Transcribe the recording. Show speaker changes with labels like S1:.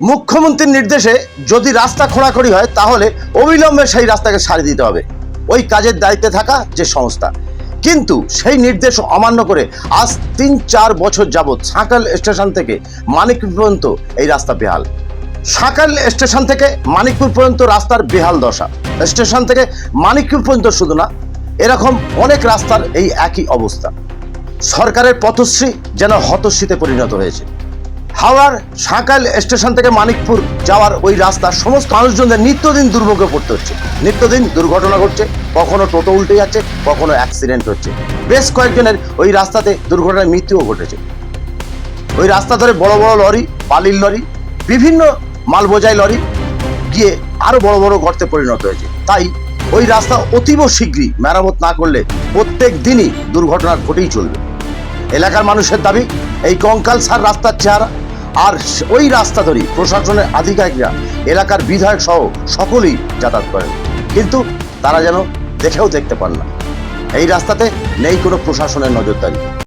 S1: মুখ্যমন্ত্রীর নির্দেশে যদি রাস্তা খোঁড়াখড়ি হয়, তাহলে অবিলম্বে সেই রাস্তাকে সারি দিতে হবে। ওই কাজের দায়িত্বে থাকা যে সংস্থা। কিন্তু সেই নির্দেশ অমান্য করে আজ তিন চার বছর যাবৎ সাঁকাল স্টেশন থেকে মানিকপুর পর্যন্ত এই রাস্তা বেহাল। সাঁকাল স্টেশন থেকে মানিকপুর পর্যন্ত রাস্তার বেহাল দশা। স্টেশন থেকে মানিকপুর পর্যন্ত শুধু না, এরকম অনেক রাস্তার এই একই অবস্থা। সরকারের পথশ্রী যেন হতশ্রীতে পরিণত হয়েছে। হাওড়ার সাঁকাল স্টেশন থেকে মানিকপুর যাওয়ার ওই রাস্তা সমস্ত মানুষজনদের নিত্যদিন দুর্ভোগে পড়তে হচ্ছে। নিত্যদিন দুর্ঘটনা ঘটছে, কখনো টোটো উল্টে যাচ্ছে, কখনো অ্যাক্সিডেন্ট হচ্ছে। বেশ কয়েকজনের ওই রাস্তাতে দুর্ঘটনায় মৃত্যুও ঘটেছে। ওই রাস্তা ধরে বড় বড় লরি, বালির লরি, বিভিন্ন মাল বোঝাই লরি গিয়ে আরও বড় বড় গর্তে পরিণত হয়েছে। তাই ওই রাস্তা অতীব শীঘ্রই মেরামত না করলে প্রত্যেক দিনই দুর্ঘটনা ঘটেই চলবে। এলাকার মানুষের দাবি, এই কঙ্কাল সার রাস্তার চেহারা। আর ওই রাস্তা ধরেই প্রশাসনের আধিকারিকরা এলাকার বিধায়ক সহ সকলেই যাতায়াত করেন। কিন্তু তারা যেন দেখেও দেখতে পান না। এই রাস্তাতে নেই কোনো প্রশাসনের নজরদারি।